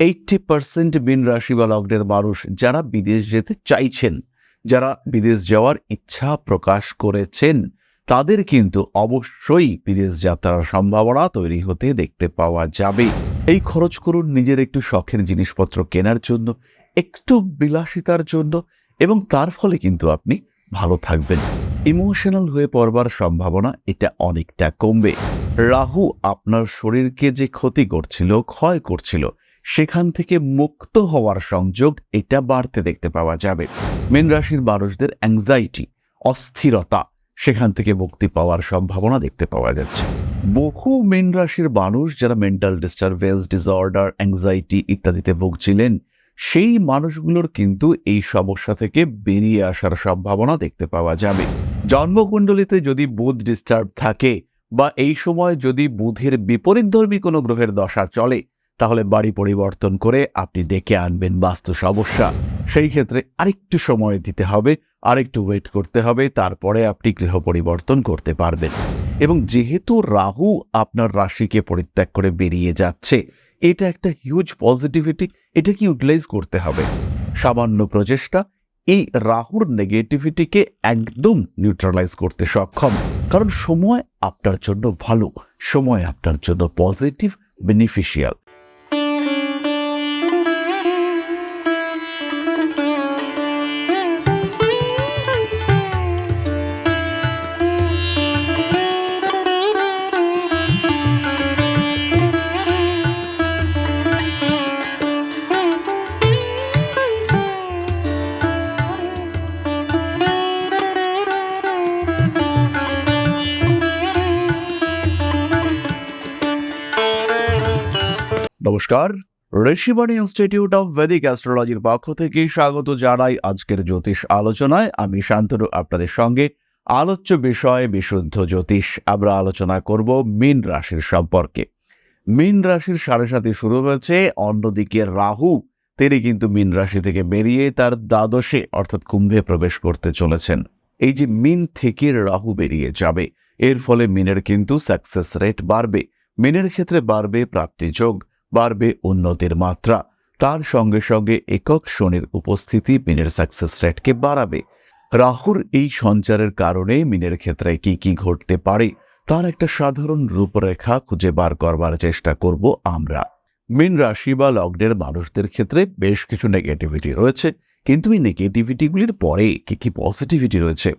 Eighty percent মিন রাশি বা লগ্নের মানুষ যারা বিদেশ যেতে চাইছেন, যারা বিদেশ যাওয়ার ইচ্ছা প্রকাশ করেছেন, তাদের কিন্তু অবশ্যই বিদেশ যাত্রার সম্ভাবনা তৈরি হতে দেখতে পাওয়া যাবে। এই খরচ করুন নিজের একটু শখের জিনিসপত্র কেনার জন্য, একটু বিলাসিতার জন্য এবং তার ফলে কিন্তু আপনি ভালো থাকবেন। ইমোশনাল হয়ে পড়বার সম্ভাবনা এটা অনেকটা কমবে। রাহু আপনার শরীরকে যে ক্ষতি করছিল, ক্ষয় করছিল সেখান থেকে মুক্ত হওয়ার সংযোগ এটা বাড়তে দেখতে পাওয়া যাবে। মেন রাশির মানুষদের অ্যাংজাইটি অস্থিরতা সেখান থেকে মুক্তি পাওয়ার সম্ভাবনা দেখতে পাওয়া যাচ্ছে। বহু মেন রাশির মানুষ যারা মেন্টাল ডিস্টারবেন্স ডিসঅর্ডার অ্যাংজাইটি ইত্যাদিতে ভুগছিলেন, সেই মানুষগুলোর কিন্তু এই সমস্যা থেকে বেরিয়ে আসার সম্ভাবনা দেখতে পাওয়া যাবে। জন্মকুণ্ডলিতে যদি বুধ ডিস্টার্ব থাকে বা এই সময় যদি বুধের বিপরীতধর্মী কোনো গ্রহের দশা চলে তাহলে বাড়ি পরিবর্তন করে আপনি ডেকে আনবেন বাস্তু সমস্যা। সেই ক্ষেত্রে আরেকটু সময় দিতে হবে, আরেকটু ওয়েট করতে হবে, তারপরে আপনি গৃহ পরিবর্তন করতে পারবেন। এবং যেহেতু রাহু আপনার রাশিকে পরিত্যাগ করে বেরিয়ে যাচ্ছে, এটা একটা হিউজ পজিটিভিটি এটাকে ইউটিলাইজ করতে হবে। সামান্য প্রচেষ্টা, এই রাহুর নেগেটিভিটিকে একদম নিউট্রালাইজ করতে সক্ষম। কারণ সময় আপনার জন্য ভালো, সময় আপনার জন্য পজিটিভ বেনিফিশিয়াল নমস্কার ঋষিবাণী ইনস্টিটিউট অফ ভেদিক অ্যাস্ট্রোলজির পক্ষ থেকে স্বাগত জানাই আজকের জ্যোতিষ আলোচনায়। আমি শান্তনু, আপনাদের সঙ্গে আলোচ্য বিষয়ে, বিশুদ্ধ জ্যোতিষ। আমরা আলোচনা করব মীন রাশির সম্পর্কে। মীন রাশির সাড়ে সাথে শুরু হয়েছে, অন্যদিকে রাহু, তিনি কিন্তু মীন রাশি থেকে বেরিয়ে তার দ্বাদশে, অর্থাৎ কুম্ভে প্রবেশ করতে চলেছেন। এই যে মিন থেকে রাহু বেরিয়ে যাবে, এর ফলে মিনের কিন্তু সাকসেস রেট বাড়বে। মিনের ক্ষেত্রে বাড়বে প্রাপ্তিযোগ বাড়বে উন্নতির মাত্রা। তার সঙ্গে সঙ্গে একক শনির উপস্থিতি মিনের সাকসেস রেটকে বাড়াবে। রাহুর এই সঞ্চারের কারণে মিনের ক্ষেত্রে কি কি ঘটতে পারে, তার একটা সাধারণ রূপরেখা খুঁজে বার করবার চেষ্টা করব আমরা। মিন রাশি বা লগ্নের মানুষদের ক্ষেত্রে বেশ কিছু নেগেটিভিটি রয়েছে, কিন্তু এই নেগেটিভিটিগুলির পরে কি কি পজিটিভিটি রয়েছে?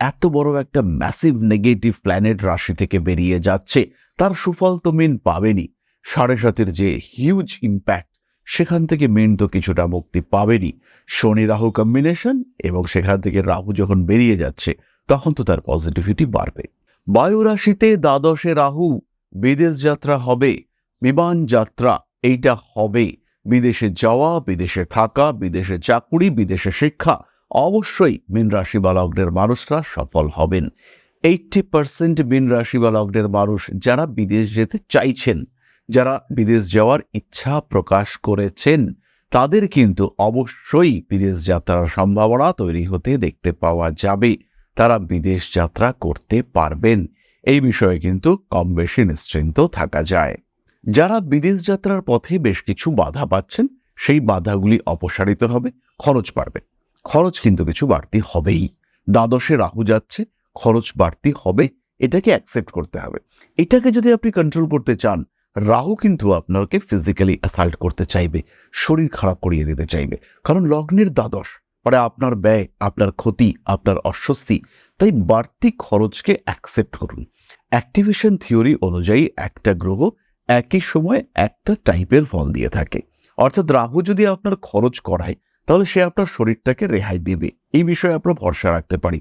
এত বড় একটা ম্যাসিভ নেগেটিভ প্ল্যানেট রাশি থেকে বেরিয়ে যাচ্ছে, তার সুফল তো মিন পাবেনি। সাড়ে সাতের যে হিউজ ইম্প্যাক্ট সেখান থেকে মেন তো কিছুটা মুক্তি পাবেনি। শনি রাহু কম্বিনেশন এবং সেখান থেকে রাহু যখন বেরিয়ে যাচ্ছে, তখন তো তার পজিটিভিটি বাড়বে। বায়ু রাশিতে দ্বাদশে রাহু, বিদেশ যাত্রা হবে, বিমান যাত্রা, এইটা হবে। বিদেশে যাওয়া, বিদেশে থাকা, বিদেশে চাকুরি, বিদেশে শিক্ষা, অবশ্যই মিন রাশি বা লগ্নের মানুষরা সফল হবেন। এইটটি পার্সেন্ট মিন রাশি বা লগ্নের মানুষ যারা বিদেশ যেতে চাইছেন যারা বিদেশ যাওয়ার ইচ্ছা প্রকাশ করেছেন, তাদের কিন্তু অবশ্যই বিদেশ যাত্রার সম্ভাবনা তৈরি হতে দেখতে পাওয়া যাবে। তারা বিদেশ যাত্রা করতে পারবেন। এই বিষয়ে কিন্তু কম বেশি নিশ্চিন্ত থাকা যায়। যারা বিদেশ যাত্রার পথে বেশ কিছু বাধা পাচ্ছেন, সেই বাধাগুলি অপসারিত হবে, খরচ বাড়বে। খরচ কিন্তু কিছু বাড়তি হবেই। দ্বাদশে রাহু যাচ্ছে, খরচ বাড়তি হবে। এটাকে অ্যাকসেপ্ট করতে হবে। এটাকে যদি আপনি কন্ট্রোল করতে চান রাহু কিন্তু আপনাকে ফিজিক্যালি অ্যাসাল্ট করতে চাইবে, শরীর খারাপ করিয়ে দিতে চাইবে। কারণ লগ্নের দ্বাদশ মানে আপনার ব্যয়, আপনার ক্ষতি, আপনার অস্বস্তি, তাই বাড়তি খরচকে অ্যাকসেপ্ট করুন। অ্যাক্টিভেশন থিওরি অনুযায়ী একটা গ্রহ একই সময় একটা টাইপের ফল দিয়ে থাকে। অর্থাৎ রাহু যদি আপনার খরচ করায়, তাহলে সে আপনার শরীরটাকে রেহাই দেবে। এই বিষয়ে আমরা ভরসা রাখতে পারি।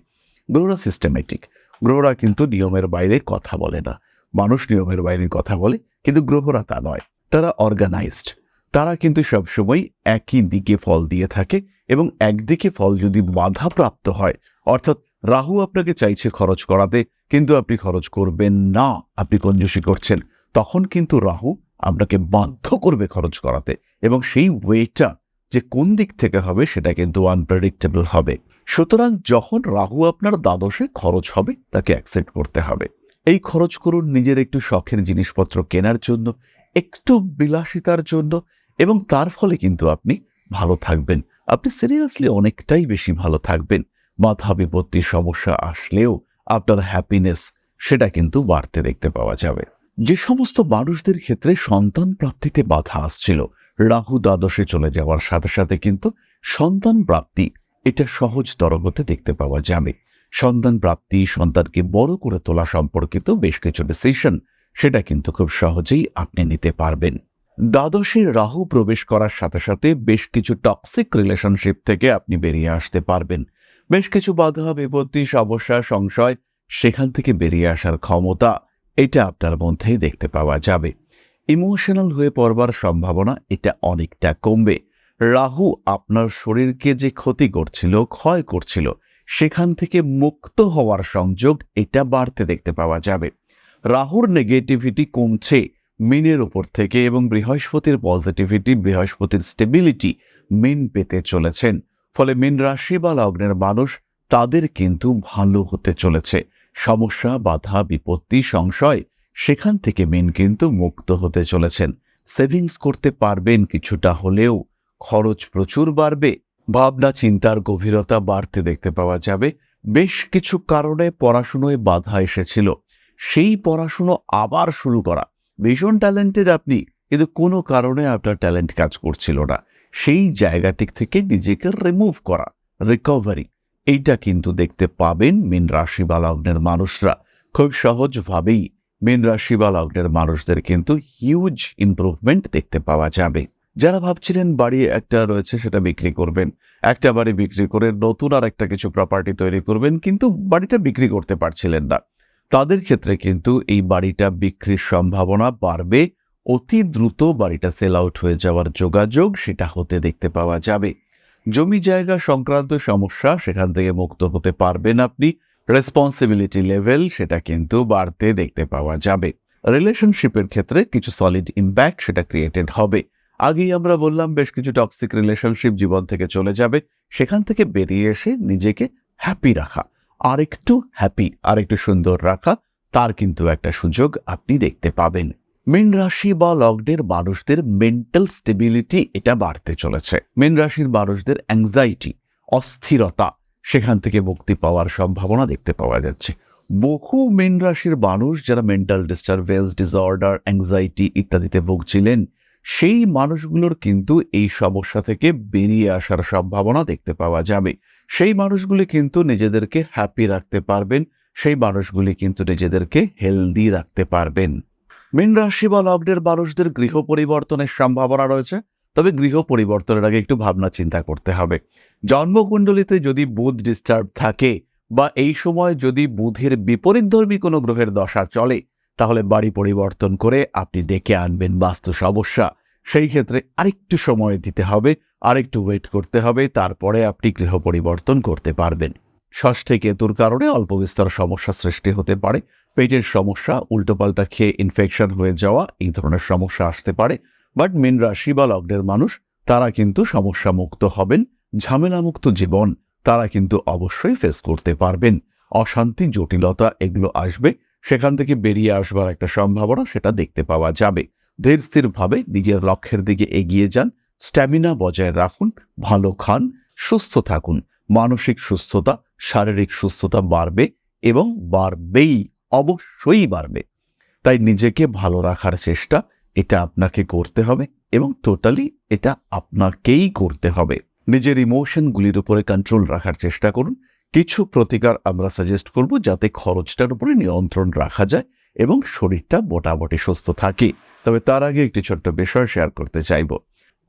গ্রহরা সিস্টেমেটিক গ্রহরা কিন্তু নিয়মের বাইরে কথা বলে না। মানুষ নিয়মের বাইরে কথা বলে, কিন্তু গ্রহরা তা নয়। তারা অর্গানাইজড তারা কিন্তু সবসময় একই দিকে ফল দিয়ে থাকে এবং একদিকে ফল যদি বাধাপ্রাপ্ত হয়, অর্থাৎ রাহু আপনাকে চাইছে খরচ করাতে, কিন্তু আপনি খরচ করবেন না, আপনি কঞ্জুসি করছেন, তখন কিন্তু রাহু আপনাকে বাধ্য করবে খরচ করাতে এবং সেই ওয়েটা যে কোন দিক থেকে হবে সেটা কিন্তু আনপ্রেডিক্টেবল হবে। সুতরাং যখন রাহু আপনার দ্বাদশে খরচ হবে, তাকে অ্যাকসেপ্ট করতে হবে। এই খরচ করুন নিজের একটু শখের জিনিসপত্র কেনার জন্য, একটু বিলাসিতার জন্য এবং তার ফলে কিন্তু আপনি ভালো থাকবেন। আপনি সিরিয়াসলি অনেকটাই বেশি ভালো থাকবেন। মাথা বিপত্তির সমস্যা আসলেও আপনার হ্যাপিনেস সেটা কিন্তু বাড়তে দেখতে পাওয়া যাবে। যে সমস্ত মানুষদের ক্ষেত্রে সন্তান প্রাপ্তিতে বাধা আসছিল, রাহু দ্বাদশে চলে যাওয়ার সাথে সাথে কিন্তু সন্তান প্রাপ্তি এটা সহজতর হতে দেখতে পাওয়া যাবে। সন্তান প্রাপ্তি, সন্তানকে বড় করে তোলা সম্পর্কিত বেশ কিছু ডিসিশন সেটা কিন্তু খুব সহজেই আপনি নিতে পারবেন। দ্বাদশে রাহু প্রবেশ করার সাথে সাথে বেশ কিছু টক্সিক রিলেশনশিপ থেকে আপনি বেরিয়ে আসতে পারবেন। বেশ কিছু বাধা, বিপত্তি, সমস্যা, সংশয় সেখান থেকে বেরিয়ে আসার ক্ষমতা এটা আপনার মধ্যেই দেখতে পাওয়া যাবে। ইমোশনাল হয়ে পড়বার সম্ভাবনা এটা অনেকটা কমবে। রাহু আপনার শরীরকে যে ক্ষতি করছিল, ক্ষয় করছিল সেখান থেকে মুক্ত হওয়ার সংযোগ এটা বাড়তে দেখতে পাওয়া যাবে। রাহুর নেগেটিভিটি কমছে মিনের উপর থেকে এবং বৃহস্পতির পজিটিভিটি বৃহস্পতির স্টেবিলিটি মিন পেতে চলেছেন। ফলে মিন রাশি বা লগ্নের মানুষ তাদের কিন্তু ভালো হতে চলেছে। সমস্যা, বাধা, বিপত্তি, সংশয়, সেখান থেকে মিন কিন্তু মুক্ত হতে চলেছেন। সেভিংস করতে পারবেন কিছুটা হলেও, খরচ প্রচুর বাড়বে। ভাবনা চিন্তার গভীরতা বাড়তে দেখতে পাওয়া যাবে। বেশ কিছু কারণে পড়াশুনোয় বাধা এসেছিল। সেই পড়াশুনো আবার শুরু করা। ভীষণ ট্যালেন্টেড আপনি, কিন্তু কোনো কারণে আপনার ট্যালেন্ট কাজ করছিল না। সেই জায়গাটি থেকে নিজেকে রিমুভ করা রিকভারি এইটা কিন্তু দেখতে পাবেন মিন রাশি বা লগ্নের মানুষরা। খুব সহজভাবেই মিন রাশি বা লগ্নের মানুষদের কিন্তু হিউজ ইমপ্রুভমেন্ট দেখতে পাওয়া যাবে। যারা ভাবছিলেন বাড়ি একটা রয়েছে সেটা বিক্রি করবেন, একটা বাড়ি বিক্রি করে নতুন আর একটা কিছু প্রপার্টি তৈরি করবেন, কিন্তু বাড়িটা বিক্রি করতে পারছিলেন না। তাদের ক্ষেত্রে কিন্তু এই বাড়িটা বিক্রির সম্ভাবনা বাড়বে, অতি দ্রুত বাড়িটা সেল আউট হয়ে যাওয়ার যোগাযোগ সেটা হতে দেখতে পাওয়া যাবে। জমি জায়গা সংক্রান্ত সমস্যা সেখান থেকে মুক্ত হতে পারবেন আপনি রেসপন্সিবিলিটি লেভেল সেটা কিন্তু বাড়তে দেখতে পাওয়া যাবে। রিলেশনশিপের ক্ষেত্রে কিছু সলিড ইম্প্যাক্ট সেটা ক্রিয়েটেড হবে। আগেই আমরা বললাম, বেশ কিছু টক্সিক রিলেশনশিপ জীবন থেকে চলে যাবে। সেখান থেকে বেরিয়ে এসে নিজেকে হ্যাপি রাখা। আরেকটু হ্যাপি আর একটু সুন্দর রাখা, তার কিন্তু একটা সুযোগ আপনি দেখতে পাবেন। মীন রাশি বা লগ্নের মানুষদের মেন্টাল স্টেবিলিটি এটা বাড়তে চলেছে। মীন রাশির মানুষদের অ্যাংজাইটি অস্থিরতা, সেখান থেকে মুক্তি পাওয়ার সম্ভাবনা দেখতে পাওয়া যাচ্ছে। বহু মীন রাশির মানুষ যারা মেন্টাল ডিস্টারবেন্স ডিসঅর্ডার অ্যাংজাইটি ইত্যাদিতে ভুগছিলেন সেই মানুষগুলোর কিন্তু এই সমস্যা থেকে বেরিয়ে আসার সম্ভাবনা দেখতে পাওয়া যাবে। সেই মানুষগুলি কিন্তু নিজেদেরকে হ্যাপি রাখতে পারবেন, সেই মানুষগুলি কিন্তু নিজেদেরকে হেলদি রাখতে পারবেন। মীন রাশি বা লগ্নের মানুষদের গৃহ পরিবর্তনের সম্ভাবনা রয়েছে, তবে গৃহ পরিবর্তনের আগে একটু ভাবনা চিন্তা করতে হবে। জন্মকুণ্ডলিতে যদি বুধ ডিস্টার্ব থাকে বা এই সময় যদি বুধের বিপরীতধর্মী কোনো গ্রহের দশা চলে, তাহলে বাড়ি পরিবর্তন করে আপনি ডেকে আনবেন বাস্তু সমস্যা। সেই ক্ষেত্রে আরেকটু সময় দিতে হবে, আরেকটু ওয়েট করতে হবে, তারপরে আপনি গৃহ পরিবর্তন করতে পারবেন। ষষ্ঠে কেতুর কারণে অল্প বিস্তর সমস্যা সৃষ্টি হতে পারে। পেটের সমস্যা, উল্টোপাল্টা খেয়ে ইনফেকশন হয়ে যাওয়া, এই ধরনের সমস্যা আসতে পারে। বাট মিন রাশি বা লগ্নের মানুষ, তারা কিন্তু সমস্যা মুক্ত হবেন, ঝামেলামুক্ত জীবন তারা কিন্তু অবশ্যই ফেস করতে পারবেন। অশান্তি, জটিলতা এগুলো আসবে, সেখান থেকে বেরিয়ে আসবার একটা সম্ভাবনা সেটা দেখতে পাওয়া যাবে। ধীর স্থিরভাবে নিজের লক্ষ্যের দিকে এগিয়ে যান, স্ট্যামিনা বজায় রাখুন, ভালো খান, সুস্থ থাকুন। মানসিক সুস্থতা, শারীরিক সুস্থতা বাড়বে এবং বাড়বেই, অবশ্যই বাড়বে। তাই নিজেকে ভালো রাখার চেষ্টা, এটা আপনাকে করতে হবে এবং টোটালি এটা আপনাকেই করতে হবে। নিজের ইমোশনগুলির উপরে কন্ট্রোল রাখার চেষ্টা করুন। কিছু প্রতিকার আমরা সাজেস্ট করব যাতে খরচটার উপরে নিয়ন্ত্রণ রাখা যায়। এবং শরীরটা মোটামুটি সুস্থ থাকে। তবে তার আগে একটি ছোট্ট বিষয় শেয়ার করতে চাইব।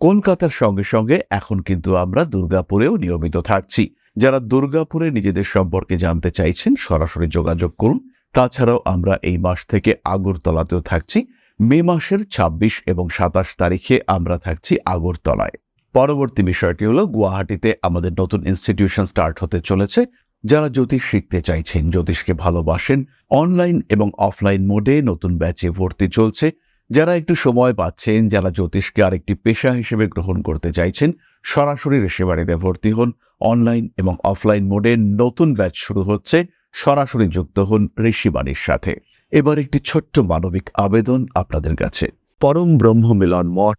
কলকাতার সঙ্গে সঙ্গে এখন কিন্তু আমরা দুর্গাপুরেও নিয়মিত থাকছি। যারা দুর্গাপুরে নিজেদের সম্পর্কে জানতে চাইছেন, সরাসরি যোগাযোগ করুন। তাছাড়াও আমরা এই মাস থেকে আগরতলাতেও থাকছি। মে মাসের ২৬ এবং সাতাশ তারিখে আমরা থাকছি আগরতলায়। পরবর্তী বিষয়টি হলো, গুয়াহাটিতে আমাদের নতুন ইনস্টিটিউশন স্টার্ট হতে চলেছে। যারা জ্যোতিষ শিখতে চাইছেন, জ্যোতিষকে ভালোবাসেন অনলাইন এবং অফলাইন মোডে নতুন ব্যাচে ভর্তি চলছে, যারা একটু সময় পাচ্ছেন, যারা জ্যোতিষকে আরেকটি পেশা হিসেবে গ্রহণ করতে চাইছেন, সরাসরি ঋষিবাড়িতে ভর্তি হন। অনলাইন এবং অফলাইন মোডে নতুন ব্যাচ শুরু হচ্ছে, সরাসরি যুক্ত হন ঋষিবাণীর সাথে। এবার একটি ছোট্ট মানবিক আবেদন আপনাদের কাছে। পরম ব্রহ্ম মিলন মঠ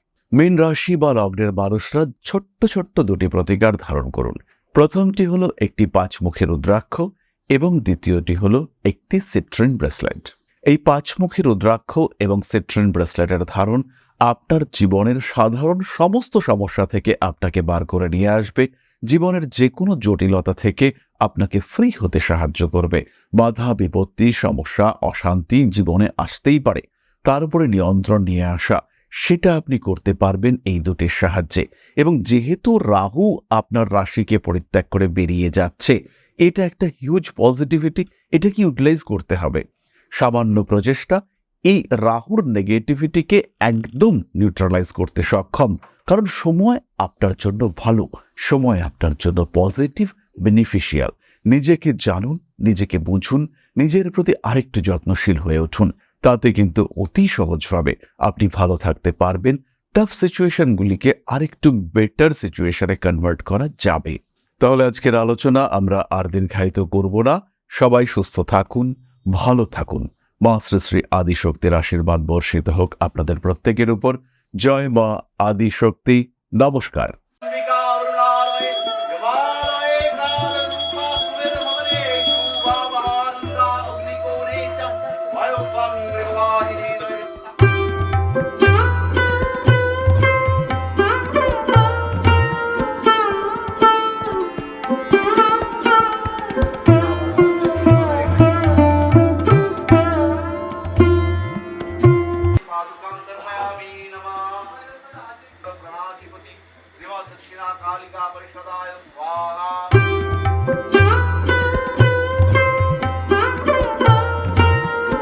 মীন রাশি বা লগ্নের মানুষরা ছোট্ট ছোট্ট দুটি প্রতিকার ধারণ করুন। প্রথমটি হলো একটি পাঁচমুখী রুদ্রাক্ষ এবং দ্বিতীয়টি হলো একটি সিট্রিন ব্রেসলেট। এই পাঁচমুখী রুদ্রাক্ষ এবং সিট্রিন ব্রেসলেটের ধারণ আপনার জীবনের সাধারণ সমস্ত সমস্যা থেকে আপনাকে বার করে নিয়ে আসবে। জীবনের যে কোনো জটিলতা থেকে আপনাকে ফ্রি হতে সাহায্য করবে। বাধা, বিপত্তি, সমস্যা, অশান্তি জীবনে আসতেই পারে। তার উপরে নিয়ন্ত্রণ নিয়ে আসা সেটা আপনি করতে পারবেন এই দুটির সাহায্যে। এবং যেহেতু রাহু আপনার রাশিকে পরিত্যাগ করে বেরিয়ে যাচ্ছে, এটা একটা হিউজ পজিটিভিটি এটাকে ইউটিলাইজ করতে হবে। সামান্য প্রচেষ্টা, এই রাহুর নেগেটিভিটিকে একদম নিউট্রালাইজ করতে সক্ষম। কারণ সময় আপনার জন্য ভালো, সময় আপনার জন্য পজিটিভ বেনিফিশিয়াল নিজেকে জানুন, নিজেকে বুঝুন, নিজের প্রতি আরেকটু যত্নশীল হয়ে উঠুন। তাতে কিন্তু অতি সহজভাবে আপনি ভালো থাকতে পারবেন। টাফ সিচুয়েশনগুলিকে আরেকটু বেটার সিচুয়েশনে কনভার্ট করা যাবে। তাহলে আজকের আলোচনা আমরা আর দীর্ঘায়িত করব না। সবাই সুস্থ থাকুন, ভালো থাকুন। মা শ্রী শ্রী আদিশক্তির আশীর্বাদ বর্ষিত হোক আপনাদের প্রত্যেকের উপর। জয় মা আদিশক্তি। নমস্কার।